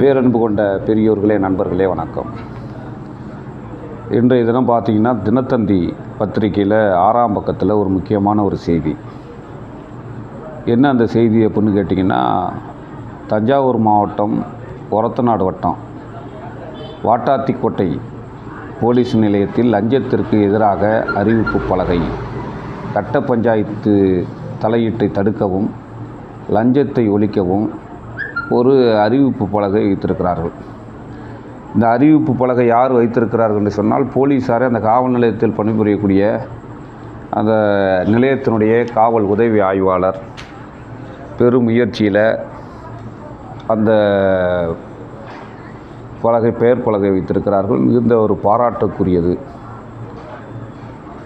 பேரன்பு கொண்ட பெரியோர்களே நண்பர்களே வணக்கம். இன்றைய தினம் பார்த்தீங்கன்னா தினத்தந்தி பத்திரிக்கையில் ஆறாம் பக்கத்தில் ஒரு முக்கியமான ஒரு செய்தி. என்ன அந்த செய்தி அப்படின்னு கேட்டிங்கன்னா தஞ்சாவூர் மாவட்டம் ஒரத்தநாடு வட்டம் வாட்டாத்திக்கோட்டை போலீஸ் நிலையத்தில் லஞ்சத்திற்கு எதிராக அறிவிப்பு பலகை கட்ட பஞ்சாயத்து தலையீட்டை தடுக்கவும் லஞ்சத்தை ஒழிக்கவும் ஒரு அறிவிப்பு பலகை வைத்திருக்கிறார்கள். இந்த அறிவிப்பு பலகை யார் வைத்திருக்கிறார்கள் என்று சொன்னால் போலீஸாரே அந்த காவல் நிலையத்தில் பணிபுரியக்கூடிய அந்த நிலையத்தினுடைய காவல் உதவி ஆய்வாளர். பெரும் முயற்சியில் அந்த பலகை பெயர் பலகை வைத்திருக்கிறார்கள். மிகுந்த ஒரு பாராட்டுக்குரியது.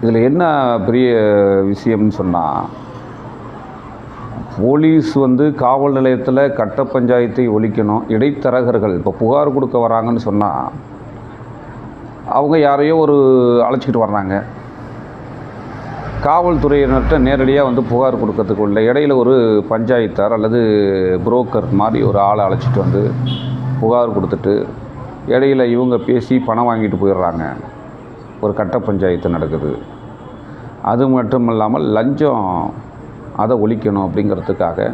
இதில் என்ன பெரிய விஷயம்னு சொன்னால் போலீஸ் வந்து காவல் நிலையத்தில் கட்ட பஞ்சாயத்தை ஒழிக்கணும். இடைத்தரகர்கள் இப்போ புகார் கொடுக்க வராங்கன்னு சொன்னால் அவங்க யாரையோ ஒரு அழைச்சிக்கிட்டு வர்றாங்க. காவல்துறையினர்கிட்ட நேரடியாக வந்து புகார் கொடுக்கறதுக்கு இல்லை இடையில ஒரு பஞ்சாயத்தார் அல்லது புரோக்கர் மாதிரி ஒரு ஆளை அழைச்சிட்டு வந்து புகார் கொடுத்துட்டு இடையில இவங்க பேசி பணம் வாங்கிட்டு போயிடுறாங்க. ஒரு கட்ட பஞ்சாயத்து நடக்குது. அது மட்டும் இல்லாமல் லஞ்சம் அதை ஒழிக்கணும் அப்படிங்கிறதுக்காக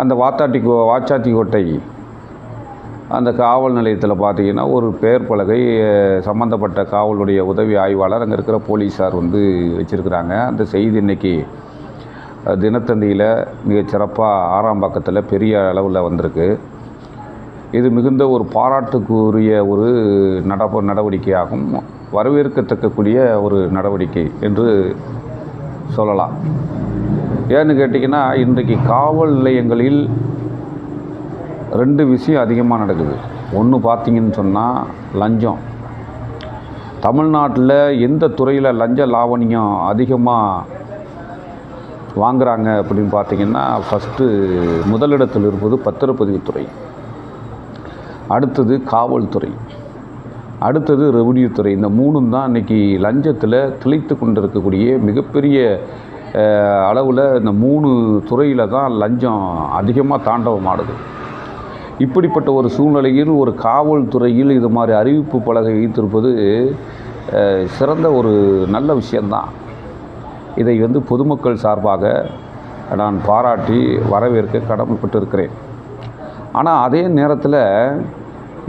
அந்த வாத்தாட்டி கோ வாச்சாத்தி கோட்டை அந்த காவல் நிலையத்தில் பார்த்தீங்கன்னா ஒரு பெயர் பலகை சம்மந்தப்பட்ட காவலுடைய உதவி ஆய்வாளர் அங்கே இருக்கிற போலீஸார் வந்து வச்சுருக்கிறாங்க. அந்த செய்தி இன்னைக்கு தினத்தந்தியில் மிகச்சிறப்பாக ஆறாம் பக்கத்தில் பெரிய அளவில் வந்திருக்கு. இது மிகுந்த ஒரு பாராட்டுக்குரிய ஒரு நடப்பு நடவடிக்கையாகும். வரவேற்கத்தக்கக்கூடிய ஒரு நடவடிக்கை என்று சொல்லலாம். ஏன்னு கேட்டிங்கன்னா இன்றைக்கு காவல் நிலையங்களில் ரெண்டு விஷயம் அதிகமாக நடக்குது. ஒன்று பார்த்தீங்கன்னு சொன்னால் லஞ்சம். தமிழ்நாட்டில் எந்த துறையில் லஞ்ச லாவணியம் அதிகமாக வாங்குறாங்க அப்படின்னு பார்த்தீங்கன்னா ஃபஸ்ட்டு முதலிடத்தில் இருப்பது பத்திரப்பதிவுத்துறை அடுத்தது காவல்துறை. அடுத்தது ரெவன்யூ துறை. இந்த மூணும் தான் இன்றைக்கி லஞ்சத்தில் திளைத்து கொண்டிருக்கக்கூடிய மிகப்பெரிய அளவில் இந்த மூணு துறையில் தான் லஞ்சம் அதிகமாக தாண்டவம் ஆடுது இப்படிப்பட்ட ஒரு சூழ்நிலையில் ஒரு காவல்துறையில் இது மாதிரி அறிவிப்பு பலகை வைத்திருப்பது சிறந்த ஒரு நல்ல விஷயந்தான் இதை வந்து பொதுமக்கள் சார்பாக நான் பாராட்டி வரவேற்க கடமைப்பட்டிருக்கிறேன். ஆனால் அதே நேரத்தில்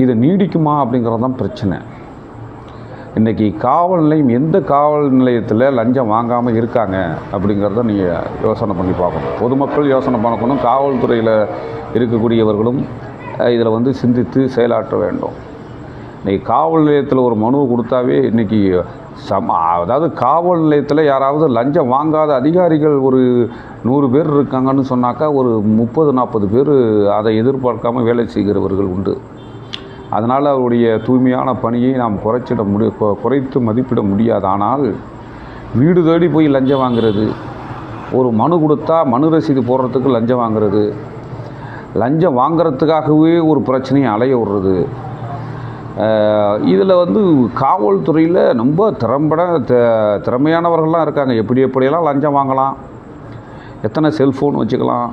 இது நீடிக்குமா அப்படிங்கிறது தான் பிரச்சனை. இன்றைக்கி காவல் நிலையம் எந்த காவல் நிலையத்தில் லஞ்சம் வாங்காமல் இருக்காங்க அப்படிங்கிறத நீங்கள் யோசனை பண்ணி பார்க்கணும். பொதுமக்கள் யோசனை பண்ணக்கணும் காவல்துறையில் இருக்கக்கூடியவர்களும் இதில் வந்து சிந்தித்து செயலாற்ற வேண்டும். இன்றைக்கி காவல் நிலையத்தில் ஒரு மனு கொடுத்தாவே இன்றைக்கி சம அதாவது காவல் நிலையத்தில் யாராவது லஞ்சம் வாங்காத அதிகாரிகள் ஒரு நூறு பேர் இருக்காங்கன்னு சொன்னாக்கா ஒரு முப்பது நாற்பது பேர் அதை எதிர்பார்க்காம வேலை செய்கிறவர்கள் உண்டு. அதனால் அவருடைய தூய்மையான பணியை நாம் குறைச்சிட முடி குறைத்து மதிப்பிட முடியாது ஆனால் வீடு தேடி போய் லஞ்சம் வாங்குறது ஒரு மனு கொடுத்தா மனு ரசீது போடுறதுக்கு லஞ்சம் வாங்குறது லஞ்சம் வாங்குறதுக்காகவே ஒரு பிரச்சனையை அலைய விடுறது. இதில் வந்து காவல்துறையில் ரொம்ப திறம்பட த- திறமையானவர்கள்லாம் இருக்காங்க. எப்படி எப்படியெல்லாம் லஞ்சம் வாங்கலாம் எத்தனை செல்ஃபோன் வச்சுக்கலாம்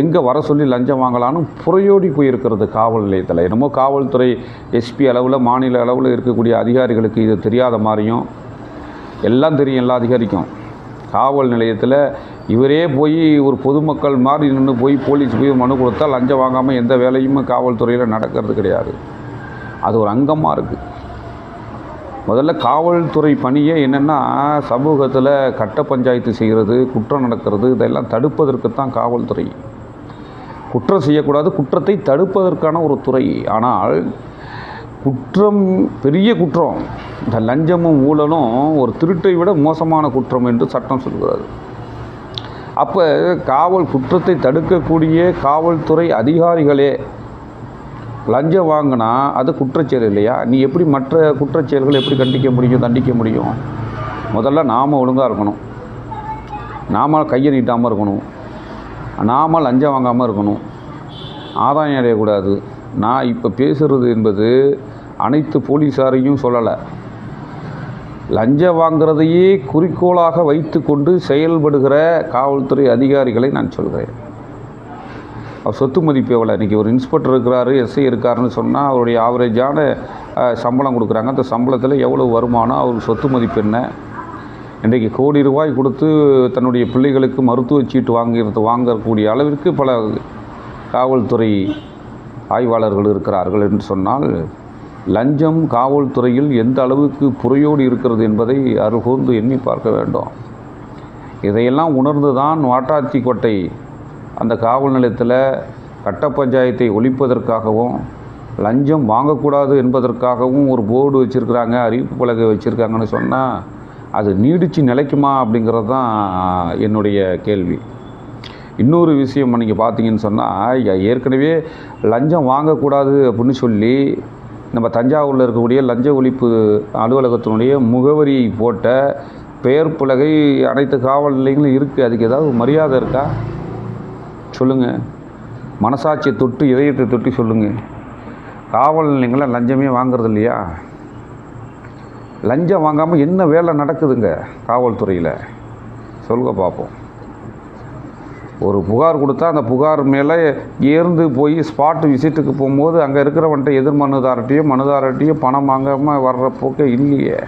எங்கே வர சொல்லி லஞ்சம் வாங்கலான்னு புறையோடி போயிருக்கிறது காவல் நிலையத்தில். என்னமோ காவல்துறை எஸ்பி அளவில் மாநில அளவில் இருக்கக்கூடிய அதிகாரிகளுக்கு இது தெரியாத மாதிரியும் எல்லாம் தெரியும் எல்லா அதிகாரிக்கும். காவல் நிலையத்தில் இவரே போய் ஒரு பொதுமக்கள் மாதிரி நின்று போய் போலீஸ் போய் மனு கொடுத்தா லஞ்சம் வாங்காமல் எந்த வேலையும் காவல்துறையில் நடக்கிறது கிடையாது. அது ஒரு அங்கமாக இருக்குது முதல்ல காவல்துறை பணியே என்னென்னா சமூகத்தில் கட்ட பஞ்சாயத்து செய்கிறது குற்றம் நடக்கிறது இதெல்லாம் தடுப்பதற்கு தான் காவல்துறை. குற்றம் செய்யக்கூடாது குற்றத்தை தடுப்பதற்கான ஒரு துறை. ஆனால் குற்றம் பெரிய குற்றம். இந்த லஞ்சமும் ஊழலும் ஒரு திருட்டை விட மோசமான குற்றம் என்று சட்டம் சொல்கிறது. அப்போ காவல் குற்றத்தை தடுக்கக்கூடிய காவல்துறை அதிகாரிகளே லஞ்சம் வாங்கினா அது குற்றச்செயல் இல்லையா? நீ எப்படி மற்ற குற்றச்செயல்களை எப்படி கண்டிக்க முடியும் தண்டிக்க முடியும்? முதல்ல நாம் ஒழுங்காக இருக்கணும். நாம கையை நீட்டாமல் இருக்கணும். நாம லஞ்சம் வாங்காமல் இருக்கணும். ஆதாயம் அடையக்கூடாது. நான் இப்போ பேசுகிறது என்பது அனைத்து போலீஸாரையும் சொல்லலை. லஞ்சம் வாங்கிறதையே குறிக்கோளாக வைத்துக்கொண்டு செயல்படுகிற காவல்துறை அதிகாரிகளை நான் சொல்கிறேன் அவர் சொத்து மதிப்பு எவ்வளோ இன்றைக்கி ஒரு இன்ஸ்பெக்டர் இருக்கிறாரு எஸ்ஐ இருக்காருன்னு சொன்னால் அவருடைய ஆவரேஜான சம்பளம் கொடுக்குறாங்க. அந்த சம்பளத்தில் எவ்வளோ வருமானம்? அவருக்கு சொத்து மதிப்பு என்ன? இன்றைக்கு கோடி ரூபாய் கொடுத்து தன்னுடைய பிள்ளைகளுக்கு மருத்துவ சீட்டு வாங்கிறது வாங்கக்கூடிய அளவிற்கு பல காவல்துறை ஆய்வாளர்கள் இருக்கிறார்கள் என்று சொன்னால் லஞ்சம் காவல்துறையில் எந்த அளவுக்கு புறையோடு இருக்கிறது என்பதை அருகூர்ந்து எண்ணி பார்க்க வேண்டும். இதையெல்லாம் உணர்ந்து தான் வாட்டாத்திக்கோட்டை அந்த காவல் நிலையத்தில் கட்ட பஞ்சாயத்தை ஒழிப்பதற்காகவும் லஞ்சம் வாங்கக்கூடாது என்பதற்காகவும் ஒரு போர்டு வச்சுருக்குறாங்க அறிவிப்பு பலகை வச்சுருக்காங்கன்னு சொன்னால் அது நீடித்து நிலைக்குமா அப்படிங்கிறது தான் என்னுடைய கேள்வி. இன்னொரு விஷயம் நீங்கள் பார்த்தீங்கன்னு சொன்னால் ஏற்கனவே லஞ்சம் வாங்கக்கூடாது அப்படின்னு சொல்லி நம்ம தஞ்சாவூரில் இருக்கக்கூடிய லஞ்ச ஒழிப்பு அலுவலகத்தினுடைய முகவரி போட்ட பெயர் பலகை அனைத்து காவல் நிலையங்களும் இருக்குது அதுக்கு ஏதாவது மரியாதை இருக்கா? சொல்லுங்கள் மனசாட்சியை தொட்டு இதயத்தை தொட்டு சொல்லுங்கள் காவல் நிலையங்களில் லஞ்சமே வாங்குறது இல்லையா? லஞ்சம் வாங்காமல் என்ன வேலை நடக்குதுங்க காவல்துறையில்? சொல்லுங்க பார்ப்போம் ஒரு புகார் கொடுத்தா அந்த புகார் மேலே ஏர்ந்து போய் ஸ்பாட் விசிட்டுக்கு போகும்போது அங்கே இருக்கிறவன்ட்ட எதிர் மனுதாரட்டையோ மனுதாரட்டையோ பணம் வாங்காமல் வர்ற போக்கே இல்லையே.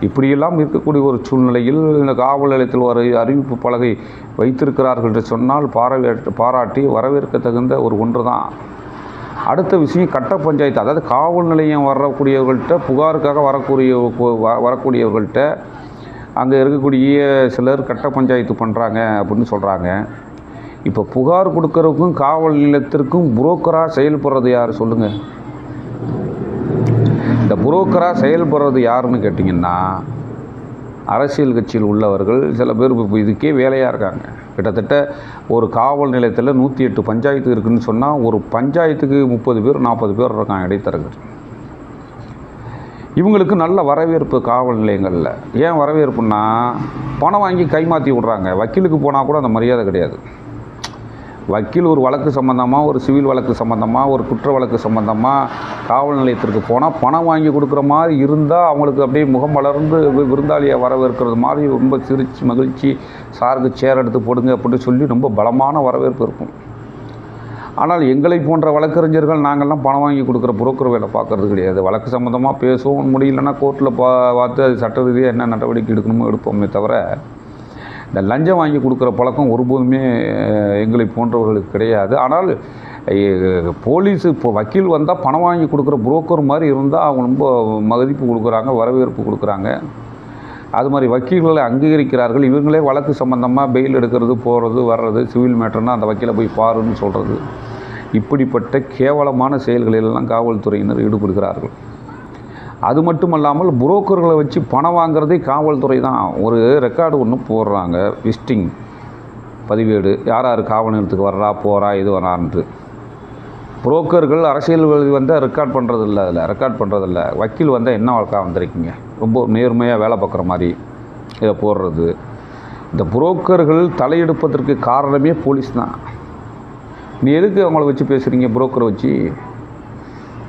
இப்படியெல்லாம் இருக்கக்கூடிய ஒரு சூழ்நிலையில் இந்த காவல் நிலையத்தில் ஒரு அறிவிப்பு பலகை வைத்திருக்கிறார்கள் என்று சொன்னால் பாராவே பாராட்டி வரவேற்க தகுந்த ஒரு ஒன்று தான் அடுத்த விஷயம் கட்ட பஞ்சாயத்து அதாவது காவல் நிலையம் வரக்கூடியவர்கள்ட்ட புகாருக்காக வரக்கூடிய வ- வரக்கூடியவர்கள்ட்ட அங்கே இருக்கக்கூடிய சிலர் கட்ட பஞ்சாயத்து பண்ணுறாங்க அப்படின்னு சொல்கிறாங்க இப்போ புகார் கொடுக்கறதுக்கும் காவல் நிலையத்திற்கும் புரோக்கராக செயல்படுறது யார் சொல்லுங்கள் இந்த புரோக்கராக செயல்படுறது யாருன்னு கேட்டிங்கன்னா அரசியல் கட்சியில் உள்ளவர்கள் சில பேர் இப்போ இதுக்கே வேலையாக இருக்காங்க. கிட்டத்தட்ட ஒரு காவல் நிலையத்தில் நூற்றி எட்டு பஞ்சாயத்து இருக்குன்னு சொன்னால் ஒரு பஞ்சாயத்துக்கு முப்பது பேர் நாற்பது பேர் இருக்காங்க இடைத்தரகர். இவங்களுக்கு நல்ல வரவேற்பு காவல் நிலையங்களில். ஏன் வரவேற்புன்னா பணம் வாங்கி கைமாற்றி விட்றாங்க. வக்கீலுக்கு போனால் கூட அந்த மரியாதை கிடையாது. வக்கீல் ஒரு வழக்கு சம்மந்தமாக ஒரு சிவில் வழக்கு சம்மந்தமாக ஒரு குற்ற வழக்கு சம்மந்தமாக காவல் நிலையத்திற்கு போனால் பணம் வாங்கி கொடுக்குற மாதிரி இருந்தால் அவங்களுக்கு அப்படியே முகம் வளர்ந்து விருந்தாளியை வரவேற்கிறது மாதிரி ரொம்ப சிரிச்சு மகிழ்ச்சி சாருக்கு சேர் எடுத்து போடுங்க அப்படின்னு சொல்லி ரொம்ப பலமான வரவேற்பு இருக்கும். ஆனால் எங்களை போன்ற வழக்கறிஞர்கள் நாங்கள்லாம் பணம் வாங்கி கொடுக்குற புரோக்கர் வேலை பார்க்கறது கிடையாது. வழக்கு சம்மந்தமாக பேசவும் முடியலன்னா கோர்ட்டில் பா பார்த்து அது சட்ட ரீதியாக என்ன நடவடிக்கை எடுக்கணுமோ எடுப்போமே தவிர இந்த லஞ்சம் வாங்கி கொடுக்குற பழக்கம் ஒருபோதுமே எங்களை போன்றவர்களுக்கு கிடையாது. ஆனால் போலீஸு போலீஸ் இப்போ வக்கீல் வந்தால் பணம் வாங்கி கொடுக்குற புரோக்கர் மாதிரி இருந்தால் அவங்க ரொம்ப மதிப்பு கொடுக்குறாங்க வரவேற்பு கொடுக்குறாங்க. அது மாதிரி வக்கீல்களை அங்கீகரிக்கிறார்கள். இவங்களே வழக்கு சம்மந்தமாக பெயில் எடுக்கிறது போகிறது வர்றது சிவில் மேட்டர்னால் அந்த வக்கீலை போய் பாருன்னு சொல்கிறது இப்படிப்பட்ட கேவலமான செயல்களிலெல்லாம் காவல்துறையினர் ஈடுபடுகிறார்கள். அது மட்டும் இல்லாமல் புரோக்கர்களை வச்சு பணம் வாங்குறதே காவல்துறை தான். ஒரு ரெக்கார்டு ஒன்று போடுறாங்க. விஸ்டிங் பதிவேடு. யார் யார் காவல் நிலையத்துக்கு வர்றா போகிறா இது வரான்ட்டு. புரோக்கர்கள் அரசியல்வாதி வந்தால் ரெக்கார்ட் பண்ணுறதில்ல அதில். ரெக்கார்ட் பண்ணுறதில்ல வக்கீல் வந்தால் என்ன வழக்காக வந்திருக்கீங்க ரொம்ப நேர்மையாக வேலை பார்க்குற மாதிரி இதை போடுறது. இந்த புரோக்கர்கள் தலையெடுப்பதற்கு காரணமே போலீஸ் தான். நீ எதுக்கு அவங்கள வச்சு பேசுகிறீங்க புரோக்கரை வச்சு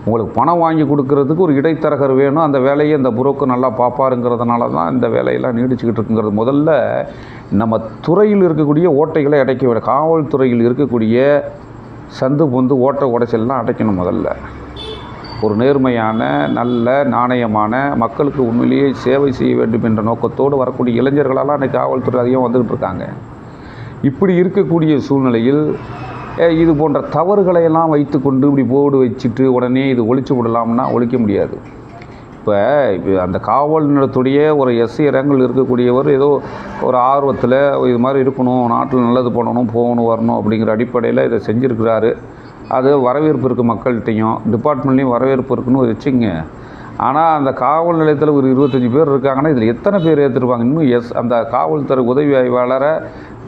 உங்களுக்கு பணம் வாங்கி கொடுக்கறதுக்கு ஒரு இடைத்தரகர் வேணும். அந்த வேலையை இந்த புரோக்கர் நல்லா பார்ப்பாருங்கிறதுனால தான் இந்த வேலையெல்லாம் நீடிச்சுக்கிட்டு இருக்குங்கிறது. முதல்ல நம்ம துறையில் இருக்கக்கூடிய ஓட்டைகளை அடைக்க வேண்டும் காவல்துறையில் இருக்கக்கூடிய சந்து பொந்து ஓட்டை உடைச்சல்லாம் அடைக்கணும் முதல்ல. ஒரு நேர்மையான நல்ல நாணயமான மக்களுக்கு உண்மையிலேயே சேவை செய்ய வேண்டும் என்ற நோக்கத்தோடு வரக்கூடிய இளைஞர்களெல்லாம் இன்றைக்கி காவல்துறை அதிகம் வந்துக்கிட்டு இருக்காங்க. இப்படி இருக்கக்கூடிய சூழ்நிலையில் இது போன்ற தவறுகளை எல்லாம் வைத்துக்கொண்டு இப்படி போர்டு வச்சுட்டு உடனே இது ஒழிச்சு விடலாம்னா ஒழிக்க முடியாது. இப்போ அந்த காவல் நிலையத்துடைய ஒரு எஸ்ஐ ரேங்கில் இருக்கக்கூடியவர் ஏதோ ஒரு ஆர்வத்தில் இது மாதிரி இருக்கணும் நாட்டில் நல்லது பண்ணணும் போகணும் வரணும் அப்படிங்கிற அடிப்படையில் இதை செஞ்சுருக்கிறாரு. அது வரவேற்பு இருக்குது மக்கள்கிட்டையும் டிபார்ட்மெண்ட்லேயும் வரவேற்பு இருக்குன்னு வச்சுங்க ஆனால் அந்த காவல் நிலையத்தில் ஒரு இருபத்தஞ்சி பேர் இருக்காங்கன்னா இதில் எத்தனை பேர் ஏற்றுருப்பாங்க இன்னும் எஸ் அந்த காவல்துறை உதவி ஆய்வாளரை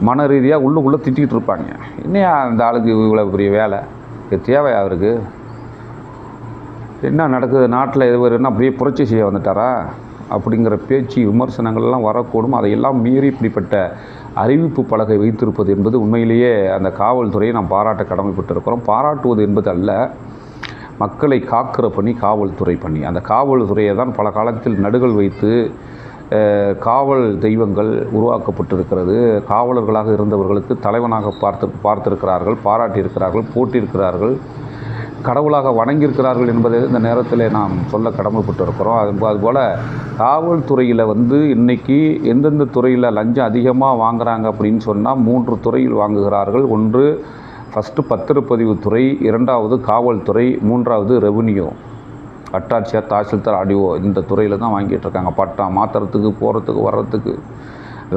மன ரீதியாக உள்ளுக்குள்ளே திட்டிகிட்டு இருப்பாங்க. என்னையா அந்த ஆளுக்கு இவ்வளோ பெரிய வேலை? இது தேவையா அவருக்கு? என்ன நடக்குது? நாட்டில் இவர் என்ன அப்படியே புரட்சி செய்ய வந்துட்டாரா? அப்படிங்கிற பேச்சு விமர்சனங்கள்லாம் வரக்கூடும். அதையெல்லாம் மீறி இப்படிப்பட்ட அறிவிப்பு பலகை வைத்திருப்பது என்பது உண்மையிலேயே அந்த காவல்துறையை நாம் பாராட்ட கடமைப்பட்டிருக்கிறோம். பாராட்டுவது என்பது அல்ல மக்களை காக்கிற பணி காவல்துறை பணி. அந்த காவல்துறையை தான் பல காலத்தில் நடுகள் வைத்து காவல் தெய்வங்கள் உருவாக்கப்பட்டிருக்கிறது. காவலர்களாக இருந்தவர்களுக்கு தலைவனாக பார்த்து பார்த்திருக்கிறார்கள் பாராட்டியிருக்கிறார்கள் போட்டியிருக்கிறார்கள். கடவுளாக வணங்கியிருக்கிறார்கள் என்பதை இந்த நேரத்தில் நாம் சொல்ல கடமைப்பட்டிருக்கிறோம். அது அதுபோல் காவல்துறையில் வந்து இன்றைக்கி எந்தெந்த துறையில் லஞ்சம் அதிகமாக வாங்குறாங்க அப்படின்னு சொன்னால் மூன்று துறையில் வாங்குகிறார்கள். ஒன்று ஃபஸ்ட்டு பத்திரப்பதிவு துறை இரண்டாவது காவல்துறை மூன்றாவது ரெவன்யூ வட்டாட்சியர் தாசில்தார் ஆடிஓ இந்த துறையில் தான் வாங்கிட்டு இருக்காங்க. பட்டா மாற்றுறதுக்கு போகிறதுக்கு வர்றதுக்கு.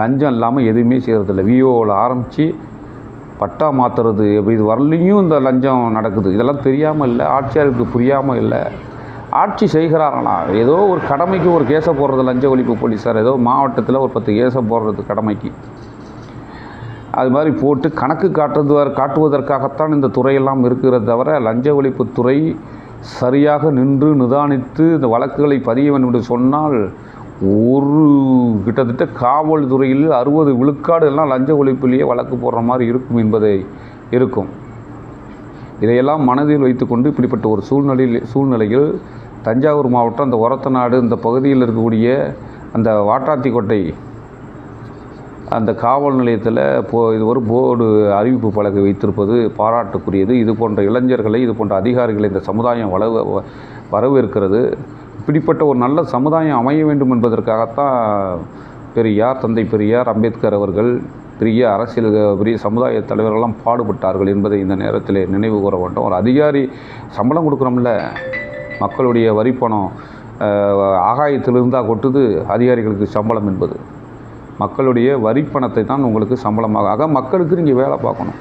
லஞ்சம் இல்லாமல் எதுவுமே செய்கிறதில்ல விஓவில் ஆரம்பித்து பட்டா மாற்றுறது இது வரலையும் இந்த லஞ்சம் நடக்குது. இதெல்லாம் தெரியாமல் இல்லை ஆட்சியாருக்கு புரியாமல் இல்லை. ஆட்சி செய்கிறாங்களாம் ஏதோ ஒரு கடமைக்கு ஒரு கேஸை போடுறது லஞ்ச ஒழிப்பு போலீஸார். ஏதோ மாவட்டத்தில் ஒரு பத்து கேஸை போடுறது கடமைக்கு. அது மாதிரி போட்டு கணக்கு காட்டுவது காட்டுவதற்காகத்தான் இந்த துறையெல்லாம் இருக்கிறத தவிர லஞ்ச ஒழிப்பு துறை சரியாக நின்று நிதானித்து இந்த வழக்குகளை பதிய வேண்டும் என்று சொன்னால் ஒரு கிட்டத்தட்ட காவல்துறையில் அறுபது விழுக்காடு எல்லாம் லஞ்ச ஒழிப்பிலேயே வழக்கு போடுற மாதிரி இருக்கும் என்பதை இருக்கும். இதையெல்லாம் மனதில் வைத்துக்கொண்டு இப்படிப்பட்ட ஒரு சூழ்நிலையில் சூழ்நிலையில் தஞ்சாவூர் மாவட்டம் அந்த ஒரத்தநாடு இந்த பகுதியில் இருக்கக்கூடிய அந்த வாட்டாத்திக்கோட்டை அந்த காவல் நிலையத்தில் போ இது ஒரு போர்டு அறிவிப்பு பலகை வைத்திருப்பது பாராட்டுக்குரியது. இது போன்ற இளைஞர்களை இது போன்ற அதிகாரிகளை இந்த சமுதாயம் வள வரவேற்கிறது. இப்படிப்பட்ட ஒரு நல்ல சமுதாயம் அமைய வேண்டும் என்பதற்காகத்தான் பெரியார் தந்தை பெரியார் அம்பேத்கர் அவர்கள் பெரிய அரசியல் பெரிய சமுதாய தலைவர்கள்லாம் பாடுபட்டார்கள் என்பதை இந்த நேரத்தில் நினைவு கூற வேண்டும். ஒரு அதிகாரி சம்பளம் கொடுக்குறோம்ல மக்களுடைய வரிப்பணம் ஆகாயத்தில் இருந்தால் கொட்டுது அதிகாரிகளுக்கு சம்பளம் என்பது. மக்களுடைய வரிப்பணத்தை தான் உங்களுக்கு சம்பளமாக. ஆக மக்களுக்கு நீங்கள் வேலை பார்க்கணும்.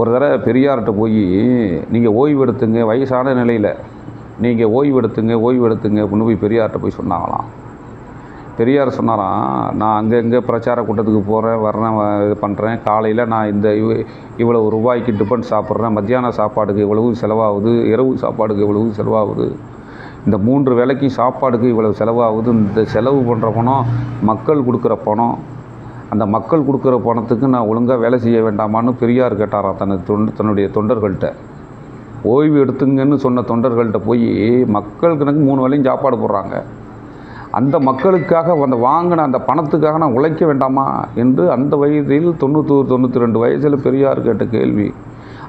ஒரு தடவை பெரியார்கிட்ட போய் நீங்கள் ஓய்வு எடுத்துங்க வயசான நிலையில். நீங்கள் ஓய்வு எடுத்துங்க ஓய்வு எடுத்துங்க அப்படின்னு போய் பெரியார்கிட்ட போய் சொன்னாங்களாம். பெரியார் சொன்னாராம் நான் அங்கே இங்கே பிரச்சார கூட்டத்துக்கு போகிறேன் வர்றேன் இது பண்ணுறேன் காலையில் நான் இந்த இவ் இவ்வளவு ரூபாய்க்கு டிஃபன் சாப்பிட்றேன். மத்தியான சாப்பாடுக்கு இவ்வளவு செலவாகுது? இரவு சாப்பாடுக்கு இவ்வளவு செலவாகுது? இந்த மூன்று வேலைக்கும் சாப்பாடுக்கு இவ்வளவு செலவாகுது இந்த செலவு பண்ணுற பணம் மக்கள் கொடுக்குற பணம். அந்த மக்கள் கொடுக்குற பணத்துக்கு நான் ஒழுங்காக வேலை செய்ய வேண்டாமான்னு பெரியார் கேட்டாராம் தனது தொண்டு தன்னுடைய தொண்டர்கள்ட்ட. ஓய்வு எடுத்துங்கன்னு சொன்ன தொண்டர்கள்ட்ட போய் மக்கள் கணக்கு மூணு வேலையும் சாப்பாடு போடுறாங்க. அந்த மக்களுக்காக அந்த வாங்கின அந்த பணத்துக்காக நான் உழைக்க வேண்டாமா? என்று அந்த வயதில் தொண்ணூத்தோரு தொண்ணூற்றி ரெண்டு வயசில் பெரியார் கேட்ட கேள்வி.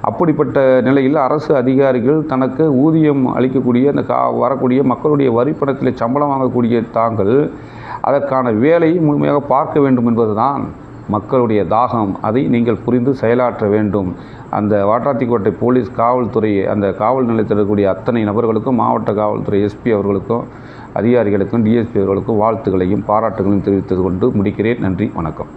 அப்படிப்பட்ட நிலையில் அரசு அதிகாரிகள் தனக்கு ஊதியம் அளிக்கக்கூடிய அந்த கா வரக்கூடிய மக்களுடைய வரிப்பணத்தில் சம்பளம் வாங்கக்கூடிய தாங்கள் அதற்கான வேலையை முழுமையாக பார்க்க வேண்டும் என்பதுதான் மக்களுடைய தாகம். அதை நீங்கள் புரிந்து செயலாற்ற வேண்டும். அந்த வாட்டாத்திக்கோட்டை போலீஸ் காவல்துறை அந்த காவல் நிலையத்தில் இருக்கக்கூடிய அத்தனை நபர்களுக்கும் மாவட்ட காவல்துறை எஸ்பி அவர்களுக்கும் அதிகாரிகளுக்கும் டிஎஸ்பி அவர்களுக்கும் வாழ்த்துக்களையும் பாராட்டுகளையும் தெரிவித்துக் கொண்டு முடிக்கிறேன். நன்றி வணக்கம்.